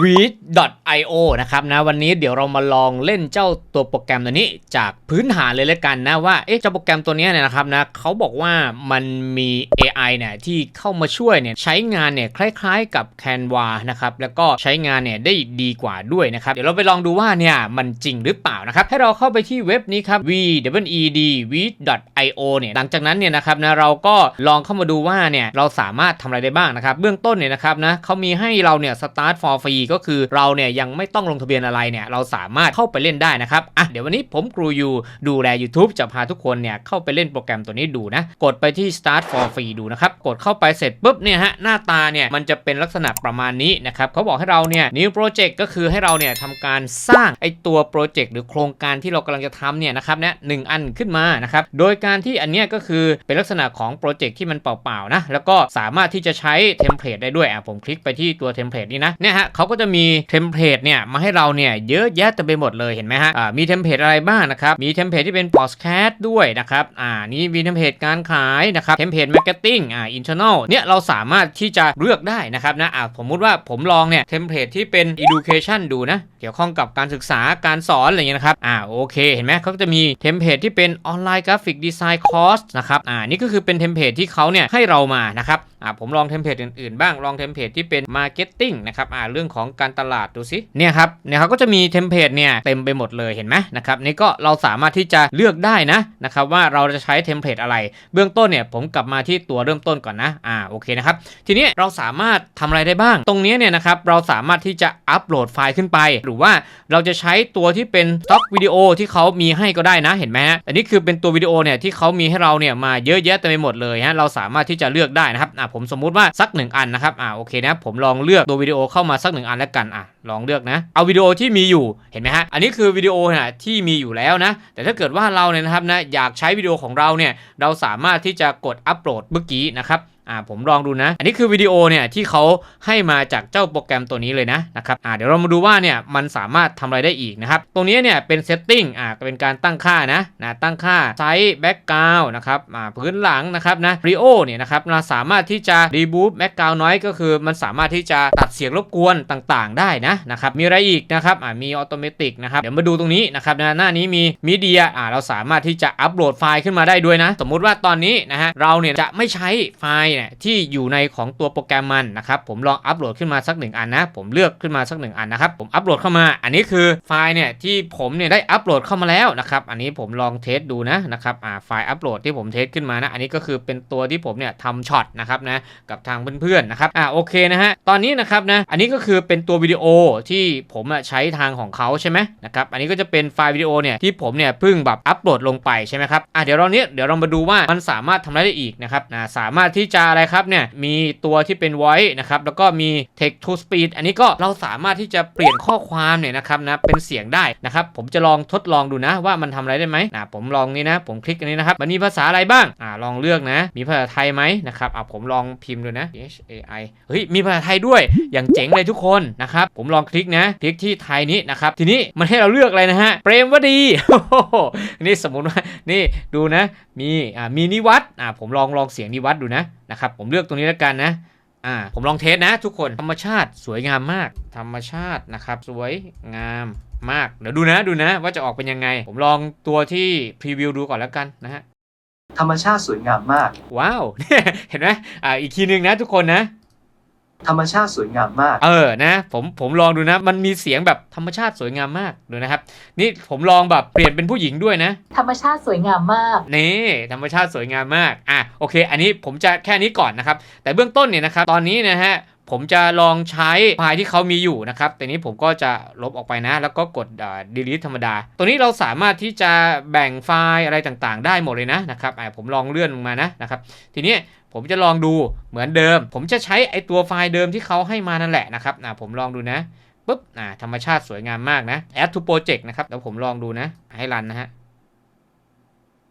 read.io นะครับนะวันนี้เดี๋ยวเรามาลองเล่นเจ้าตัวโปรแกรมตัวนี้จากพื้นฐานเลยแล้วกันนะว่าเอ๊ะเจ้าโปรแกรมตัวนี้เนี่ยนะครับนะเขาบอกว่ามันมี AI เนี่ยที่เข้ามาช่วยเนี่ยใช้งานเนี่ยคล้ายๆกับ Canva นะครับแล้วก็ใช้งานเนี่ยได้ดีกว่าด้วยนะครับเดี๋ยวเราไปลองดูว่าเนี่ยมันจริงหรือเปล่านะครับให้เราเข้าไปที่เว็บนี้ครับ v w e d read.io เนี่ยหลังจากนั้นเนี่ยนะครับนะเราก็ลองเข้ามาดูว่าเนี่ยเราสามารถทำอะไรได้บ้างนะครับเบื้องต้นเนี่ยนะครับนะเขามีให้เราเนี่ย start for free ก็คือเราเนี่ยยังไม่ต้องลงทะเบียนอะไรเนี่ยเราสามารถเข้าไปเล่นได้นะครับอะเดี๋ยววันนี้ผมครูยูดูแล YouTube จะพาทุกคนเนี่ยเข้าไปเล่นโปรแกรมตัวนี้ดูนะ กดไปที่ start for free ดูนะครับ กดเข้าไปเสร็จปุ๊บเนี่ยฮะหน้าตาเนี่ยมันจะเป็นลักษณะประมาณนี้นะครับเขาบอกให้เราเนี่ย new project ก็คือให้เราเนี่ยทำการสร้างไอตัวโปรเจกต์หรือโครงการที่เรากำลังจะทำเนี่ยนะครับเนี่ยหนึ่งอันขึ้นมานะครับโดยการที่อันเนี้ยก็คือเป็นลักษณะของโปรเจกต์ที่มันเปล่าๆนะแล้วก็สามารถที่จะใช้เทมเพลตได้ด้วยอะผมคลิกไปที่ตัวเทมเพลตนี้นะเนี่ยฮะเขากก็จะมีเทมเพลตเนี่ยมาให้เราเนี่ยเยอะแยะเต็มไปหมดเลยเห็นไหมฮะอ่ามีเทมเพลตอะไรบ้างนะครับมีเทมเพลตที่เป็นพอดแคสต์ด้วยนะครับอ่านี่มีเทมเพลตการขายนะครับเทมเพลตมาร์เก็ตติ้งอ่าอินเทอร์เน็ตเนี่ยเราสามารถที่จะเลือกได้นะครับนะอ่าสมมุติว่าผมลองเนี่ยเทมเพลตที่เป็น education ดูนะเกี่ยวข้องกับการศึกษาการสอนอะไรเงี้ยนะครับอ่าโอเคเห็นไหมเขาจะมีเทมเพลตที่เป็นออนไลน์กราฟิกดีไซน์คอร์สนะครับอ่านี่ก็คือเป็นเทมเพลตที่เขาเนี่ยให้เรามานะครับ อ่าผมลองเทมเพลตอื่นๆบ้างลองเทมเพลตที่เป็นมาร์เก็ตติ้งนะครับอ่าเรื่องของการตลาดดูสิเนี่ยครับเนี่ยเขาก็จะมีเทมเพลตเนี่ยเต็มไปหมดเลยเห็นไหมนะครับนี่ก็เราสามารถที่จะเลือกได้นะนะครับว่าเราจะใช้เทมเพลตอะไร เบื้องต้นเนี่ยผมกลับมาที่ตัวเริ่มต้นก่อนนะอ่าโอเคนะครับทีนี้เราสามารถทำอะไรได้บ้าง ตรงนี้เนี่ยนะครับเราสามารถที่จะอัปโหลดไฟล์ขึ้นไป หรือว่าเราจะใช้ตัวที่เป็นสต็อกวิดีโอที่เขามีให้ก็ได้นะเห็นไหมฮะอันนี้คือเป็นตัววิดีโอเนี่ยที่เขามีให้เราเนี่ยมาเยอะแยะเต็มไปหมดเลยฮะเราสามารถที่จะเลือกได้นะครับอ่าผมสมมุติว่าสักหนึ่งอันนะครับอ่าโอเคนะผมลองเลือกตัววิดีโอเข้ามาสักหนึ่งอันแล้วกันอะลองเลือกนะ เอาวิดีโอที่มีอยู่เห็นไหมฮะอันนี้คือวิดีโอนะที่มีอยู่แล้วนะ แต่ถ้าเกิดว่าเราเนี่ยนะครับนะอยากใช้วิดีโอของเราเนี่ยเราสามารถที่จะกดอัปโหลดเมื่อกี้นะครับ อ่าผมลองดูนะ อันนี้คือวิดีโอเนี่ยที่เขาให้มาจากเจ้าโปรแกรมตัวนี้เลยนะนะครับอ่าเดี๋ยวเรามาดูว่าเนี่ยมันสามารถทำอะไรได้อีกนะครับ ตรงนี้เนี่ยเป็นเซตติ้งอ่าเป็นการตั้งค่านะนะตั้งค่าไซส์แบ็กกราวนะครับอ่าพื้นหลังนะครับนะรีโอเนี่ยนะครับเราสามารถที่จะรีบูฟแบ็กกราวน้อยก็คือมันสามารถที่จะตัดเสียงรบกวนต่างๆ ได้นะนะครับมีอะไรอีกนะครับอ่ามีออโตเมติกนะครับเดี๋ยวมาดูตรงนี้นะครับนะหน้านี้มีมีเดียอ่าเราสามารถที่จะอัปโหลดไฟล์ขึ้นมาได้ด้วยนะ สมมุติว่าตอนนี้นะฮะเราเนี่ยจะไม่ใช้ไฟล์เนี่ยที่อยู่ในของตัวโปรแกรมมันนะครับผมลองอัปโหลดขึ้นมาสักหนึ่งอันนะผมเลือกขึ้นมาสักหนึ่งอันนะครับผมอัปโหลดเข้ามา อันนี้คือไฟล์เนี่ยที่ผมเนี่ยได้อัปโหลดเข้ามาแล้วนะครับอันนี้ผมลองเทสดูนะนะครับอ่าไฟล์อัปโหลดที่ผมเทสขึ้นมานะอันนี้ก็คือเป็นตัวที่ผมเนี่ยทำช็อตนะครับนะกับทางเพื่อนๆนะครับอ่าโอเคนะฮะตอนนี้นะครับนะอันนี้ก็คือเป็นตัววิดีโอที่ผมใช้ทางของเขาใช่ไหมนะครับอันนี้ก็จะเป็นไฟล์วิดีโอเนี่ยที่ผมเนี่ยเพิ่งแบบอัปโหลดลงไปใช่ไหมครับอ่าเดี๋ยวเราเนี้ยเดี๋ยวเรามาดูว่ามันสามารถทำอะไรได้อีกนะครับนะสามารถที่จะอะไรครับเนี่ยมีตัวที่เป็น voice นะครับแล้วก็มี text to speech อันนี้ก็เราสามารถที่จะเปลี่ยนข้อความเนี่ยนะครับนะเป็นเสียงได้นะครับผมจะลองทดลองดูนะว่ามันทำอะไรได้ไหมนะผมลองนี่นะ ผมคลิกอันนี้นะครับมันมีภาษาอะไรบ้างอ่าลองเลือกนะ มีภาษาไทยไหมนะครับอ่าผมลองพิมพ์ดูนะ H A I เฮ้ยมีภาษาไทยด้วยอย่างเจ๋งเลยทุกคนนะครับผมลองคลิกนะคลิกที่ไทยนี้นะครับทีนี้มันให้เราเลือกอะไรนะฮะเปรมวดีนี่สมมุติว่านี่ดูนะ มีอ่ามีนิวัตอ่าผมลองลองเสียงนิวัตดูนะ นะครับผมเลือกตรงนี้แล้วกันนะอ่าผมลองเทสนะทุกคนธรรมชาติสวยงามมาก ธรรมชาตินะครับสวยงามมาก เดี๋ยวดูนะดูนะว่าจะออกเป็นยังไง ผมลองตัวที่พรีวิวดูก่อนแล้วกันนะฮะธรรมชาติสวยงามมาก ว้าวเห็นไหมอ่าอีกทีหนึงนะทุกคนนะ ธรรมชาติสวยงามมาก เออนะผมผมลองดูนะ มันมีเสียงแบบธรรมชาติสวยงามมากดูนะครับ นี่ผมลองแบบเปลี่ยนเป็นผู้หญิงด้วยนะ ธรรมชาติสวยงามมาก นี่ธรรมชาติสวยงามมากอะโอเค อันนี้ผมจะแค่นี้ก่อนนะครับ แต่เบื้องต้นเนี่ยนะครับตอนนี้นะฮะผมจะลองใช้ไฟล์ที่เขามีอยู่นะครับ แต่นี้ผมก็จะลบออกไปนะ แล้วก็กดอ่า delete ธรรมดา ตัวนี้เราสามารถที่จะแบ่งไฟล์อะไรต่างๆ ได้หมดเลยนะนะครับอะผมลองเลื่อนลงมานะนะครับ ทีนี้ ผมจะลองดูเหมือนเดิม ผมจะใช้ไอตัวไฟล์เดิมที่เขาให้มานั่นแหละนะครับน่ะผมลองดูนะปุ๊บอ่าธรรมชาติสวยงามมากนะ add to project นะครับเดี๋ยวผมลองดูนะ ให้รันนะฮะ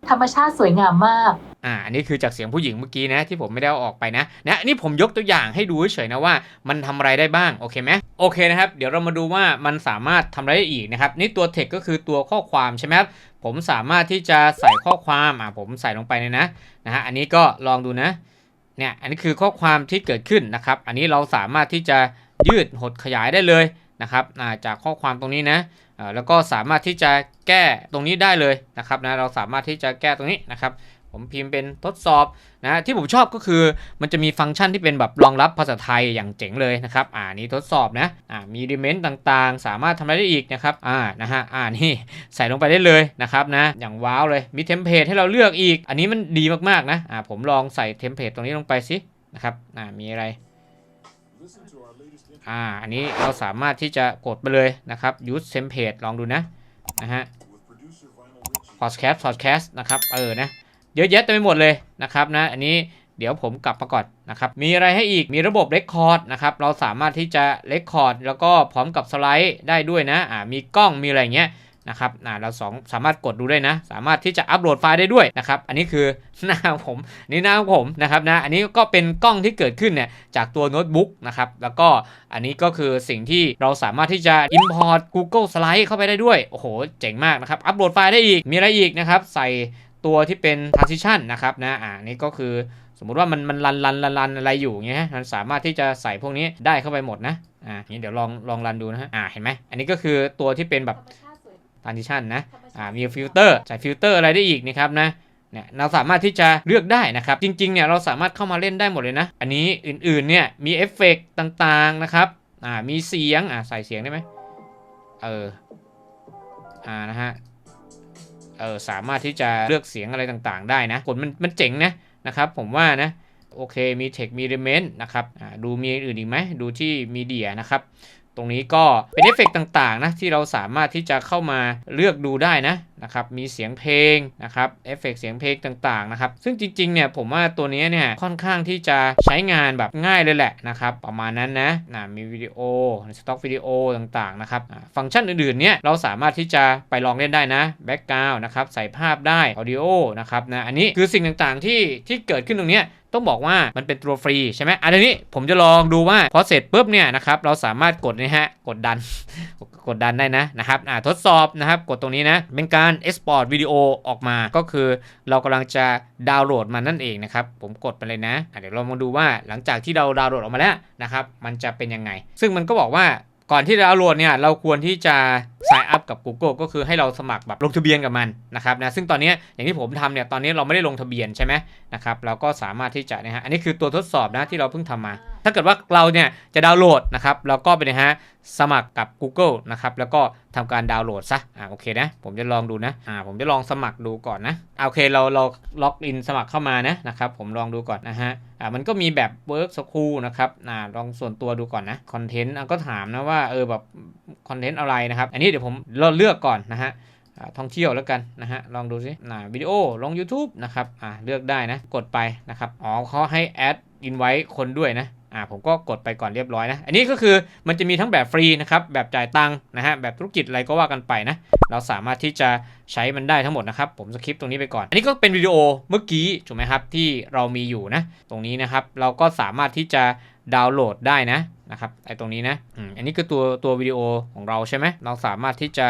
ธรรมชาติสวยงามมาก อ่าอันนี้คือจากเสียงผู้หญิงเมื่อกี้นะที่ผมไม่ได้เอาออกไปนะนะนี่ผมยกตัวอย่างให้ดูเฉยๆนะว่า มันทำอะไรได้บ้างโอเคไหมโอเคนะครับ เดี๋ยวเรามาดูว่ามันสามารถทำอะไรได้อีกนะครับนี่ตัว text ก็คือตัวข้อความใช่ไหมครับผมสามารถที่จะใส่ข้อความอ่าผมใส่ลงไปเลยนะนะฮะอันนี้ก็ลองดูนะเนี่ยอันนี้คือข้อความที่เกิดขึ้นนะครับ อันนี้เราสามารถที่จะยืดหดขยายได้เลยนะครับจากข้อความตรงนี้นะแล้วก็สามารถที่จะแก้ตรงนี้ได้เลยนะครับนะเราสามารถที่จะแก้ตรงนี้นะครับ ผมพิมพ์เป็นทดสอบนะที่ผมชอบก็คือมันจะมีฟังก์ชันที่เป็นแบบรองรับภาษาไทยอย่างเจ๋งเลยนะครับอ่านี้ทดสอบนะอ่ามีดิเมนต์ต่างๆ สามารถทำอะไรได้อีกนะครับอ่านะฮะอ่านี่ใส่ลงไปได้เลยนะครับนะอย่างว้าวเลยมีเทมเพลตให้เราเลือกอีก อันนี้มันดีมากๆนะอ่าผมลองใส่เทมเพลตตรงนี้ลงไปสินะครับอ่ามีอะไรอ่าอันนี้เราสามารถที่จะกดไปเลยนะครับ use template ลองดูนะนะฮะ podcast podcast นะครับเออนะ เยอะแยะเต็มไปหมดเลยนะครับนะอันนี้เดี๋ยวผมกลับมาก่อนนะครับ มีอะไรให้อีก มีระบบ record นะครับ เราสามารถที่จะ record แล้วก็พร้อมกับสไลด์ได้ด้วยนะ อ่า มีกล้อง มีอะไรเงี้ยนะครับอ่าเราสองสามารถกดดูได้นะ สามารถที่จะอัปโหลดไฟล์ได้ด้วยนะครับ อันนี้คือหน้าของผมนี่หน้าของผมนะครับนะ อันนี้ก็เป็นกล้องที่เกิดขึ้นเนี่ยจากตัวโน้ตบุ๊กนะครับ แล้วก็อันนี้ก็คือสิ่งที่เราสามารถที่จะ import Google Slide เข้าไปได้ด้วย โอ้โห เจ๋งมากนะครับ อัปโหลดไฟล์ได้อีก มีอะไรอีกนะครับ ใส่ ตัวที่เป็น transition นะครับนะอ่านี่ก็คือสมมุติว่ามันมันรันรันรันรันอะไรอยู่เงี้ยมันสามารถที่จะใส่พวกนี้ได้เข้าไปหมดนะอ่านี่เดี๋ยวลองลองรันดูนะฮะอ่าเห็นไหมอันนี้ก็คือตัวที่เป็นแบบ transition นะอ่ามีฟิลเตอร์ใส่ฟิลเตอร์อะไรได้อีกนะครับนะเนี่ยเราสามารถที่จะเลือกได้นะครับ จริงๆเนี่ยเราสามารถเข้ามาเล่นได้หมดเลยนะ อันนี้อื่นๆเนี่ยมีเอฟเฟกต์ต่างๆนะครับอ่ามีเสียงอ่าใส่เสียงได้ไหมเอออ่านะฮะ เออสามารถที่จะเลือกเสียงอะไรต่างๆ ได้นะกดมันมันเจ๋งนะนะครับ ผมว่านะโอเคมีเทคมีเรเมนต์นะครับดูมีอื่นอีกไหมดูที่มีเดียนะครับ ตรงนี้ก็เป็นเอฟเฟกต์ต่างๆนะที่เราสามารถที่จะเข้ามาเลือกดูได้นะนะครับมีเสียงเพลงนะครับเอฟเฟกต์เสียงเพลงต่างๆนะครับซึ่งจริงๆเนี่ยผมว่าตัวนี้เนี่ยค่อนข้างที่จะใช้งานแบบง่ายเลยแหละนะครับประมาณนั้นนะนะมีวิดีโอสต็อกวิดีโอต่างๆนะครับฟังก์ชันอื่นๆเนี่ยเราสามารถที่จะไปลองเล่นได้นะแบ็กกราวน์นะครับใส่ภาพได้ออดิโอนะครับนะอันนี้คือสิ่งต่างๆที่ที่เกิดขึ้นตรงนี้ ต้องบอกว่ามันเป็นตัวฟรีใช่ไหมอันนี้ผมจะลองดูว่าพอเสร็จปุ๊บเนี่ยนะครับเราสามารถกดนะฮะกดดันกดดันได้นะนะครับทดสอบนะครับกดตรงนี้นะเป็นการ export วิดีโอออกมาก็คือเรากำลังจะดาวน์โหลดมันนั่นเองนะครับผมกดไปเลยนะะเดี๋ยวเรามาดูว่าหลังจากที่เราดาวน์โหลดออกมาแล้วนะครับมันจะเป็นยังไง ซึ่งมันก็บอกว่า ก่อนที่จะดาวน์โหลดเนี่ยเราควรที่จะ sign up กับ Google ก็คือให้เราสมัครแบบลงทะเบียนกับมันนะครับนะซึ่งตอนนี้อย่างที่ผมทำเนี่ยตอนนี้เราไม่ได้ลงทะเบียนใช่ไหมนะครับเราก็สามารถที่จะนะฮะอันนี้คือตัวทดสอบนะที่เราเพิ่งทำมา ถ้าเกิดว่าเราเนี่ยจะดาวน์โหลดนะครับเราก็ไปนะฮะสมัครกับ Google นะครับแล้วก็ทำการดาวน์โหลดซะอ่าโอเคนะผมจะลองดูนะอ่าผมจะลองสมัครดูก่อนนะโอเคเราเราล็อกอินสมัครเข้ามานะนะครับผมลองดูก่อนนะฮะ อ่ามันก็มีแบบ Work School นะครับอ่าลองส่วนตัวดูก่อนนะคอนเทนต์ก็ถามนะว่าเออแบบคอนเทนต์อะไรนะครับ อันนี้เดี๋ยวผมเลือกก่อนนะฮะท่องเที่ยวแล้วกันนะฮะ ลองดูสินะวิดีโอลง YouTube นะครับอ่าเลือกได้นะ กดไปนะครับ อ๋อเขาให้แอดอินไว้คนด้วยนะอ่าผมก็กดไปก่อนเรียบร้อยนะ อันนี้ก็คือมันจะมีทั้งแบบฟรีนะครับ แบบจ่ายตังค์นะฮะ แบบธุรกิจอะไรก็ว่ากันไปนะ เราสามารถที่จะ ใช้มันได้ทั้งหมดนะครับ ผมสคริปตรงนี้ไปก่อน อันนี้ก็เป็นวิดีโอเมื่อกี้ถูกไหมครับที่เรามีอยู่นะ ตรงนี้นะครับเราก็สามารถที่จะดาวน์โหลดได้นะนะครับไอตรงนี้นะอืมอันนี้คือตัวตัววิดีโอของเราใช่ไหมเราสามารถที่จะ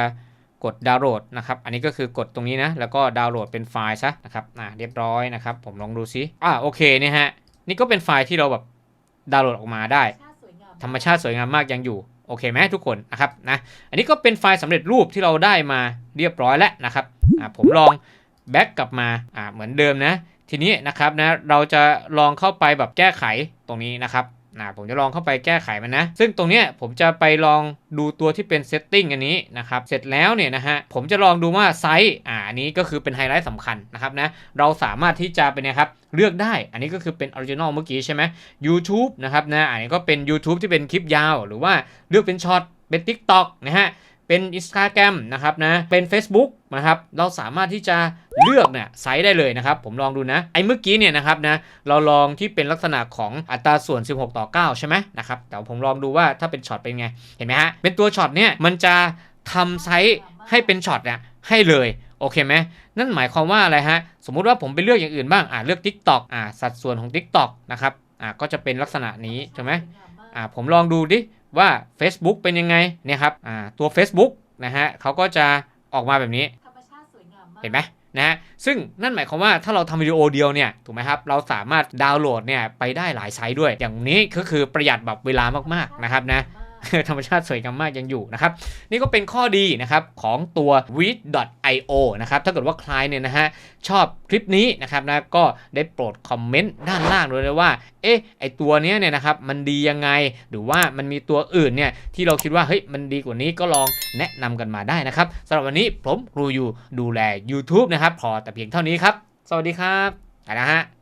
กดดาวน์โหลดนะครับ อันนี้ก็คือกดตรงนี้นะ แล้วก็ดาวน์โหลดเป็นไฟล์ซะนะครับอ่าเรียบร้อยนะครับ ผมลองดูซิอ่าโอเคเนี่ยฮะ นี่ก็เป็นไฟล์ที่เราแบบดาวน์โหลดออกมาได้ ธรรมชาติสวยงามมากยังอยู่ โอเคไหมทุกคนนะครับนะอันนี้ก็เป็นไฟล์สำเร็จรูปที่เราได้มาเรียบร้อยแล้วนะครับผมลองแบ็กกลับมาเหมือนเดิมนะ ทีนี้นะครับนะเราจะลองเข้าไปแบบแก้ไขตรงนี้นะครับ นะผมจะลองเข้าไปแก้ไขมันนะ ซึ่งตรงเนี้ยผมจะไปลองดูตัวที่เป็นเซตติ้งอันนี้นะครับเสร็จแล้วเนี่ยนะฮะผมจะลองดูว่าไซส์อ่าอันนี้ก็คือเป็นไฮไลท์สำคัญนะครับนะเราสามารถที่จะเป็นนะครับเลือกได้ อันนี้ก็คือเป็นออริจินอลเมื่อกี้ใช่ไหมยูทูบนะครับนะอันนี้ก็เป็น YouTube ที่เป็นคลิปยาว หรือว่าเลือกเป็นช็อตเป็น TikTok นะฮะ เป็น Instagram นะครับนะ เป็น Facebook นะครับ เราสามารถที่จะเลือกเนี่ยไซส์ได้เลยนะครับ ผมลองดูนะ ไอ้เมื่อกี้เนี่ยนะครับนะ เราลองที่เป็นลักษณะของอัตราส่วน 16 ต่อ 9 ใช่ไหมนะครับ แต่ผมลองดูว่าถ้าเป็นช็อตเป็นไง เห็นไหมฮะ เป็นตัวช็อตเนี่ยมันจะทำไซส์ให้เป็นช็อตเนี่ยให้เลยโอเคไหมนั่นหมายความว่าอะไรฮะ สมมุติว่าผมไปเลือกอย่างอื่นบ้าง อ่าเลือก TikTok อ่าสัดส่วนของ TikTok นะครับ อ่าก็จะเป็นลักษณะนี้ ใช่ไหมอ่าผมลองดูดิ ว่า Facebook เป็นยังไงเนี่ยครับอ่าตัว Facebook นะฮะเขาก็จะออกมาแบบนี้เห็นไหมนะฮะซึ่งนั่นหมายความว่าถ้าเราทำวิดีโอเดียวเนี่ยถูกไหมครับเราสามารถดาวน์โหลดเนี่ยไปได้หลายไซต์ด้วย อย่างนี้ก็คือประหยัดแบบเวลามากๆนะครับนะ ธรรมชาติสวยงามมากยังอยู่นะครับ นี่ก็เป็นข้อดีนะครับของตัว w e e i o นะครับ ถ้าเกิดว่าใครเนี่ยนะฮะชอบคลิปนี้นะครับนะก็ได้โปรดคอมเมนต์ด้านล่างเลยนะว่า เอ๊ะไอตัวเนี้ยเนี่ยนะครับมันดียังไงหรือว่ามันมีตัวอื่นเนี่ยที่เราคิดว่าเฮ้ยมันดีกว่านี้ก็ลองแนะนำกันมาได้นะครับสำหรับวันนี้ผมครูอยู่ดูแล YouTube นะครับพอแต่เพียงเท่านี้ครับ สวัสดีครับนะฮะ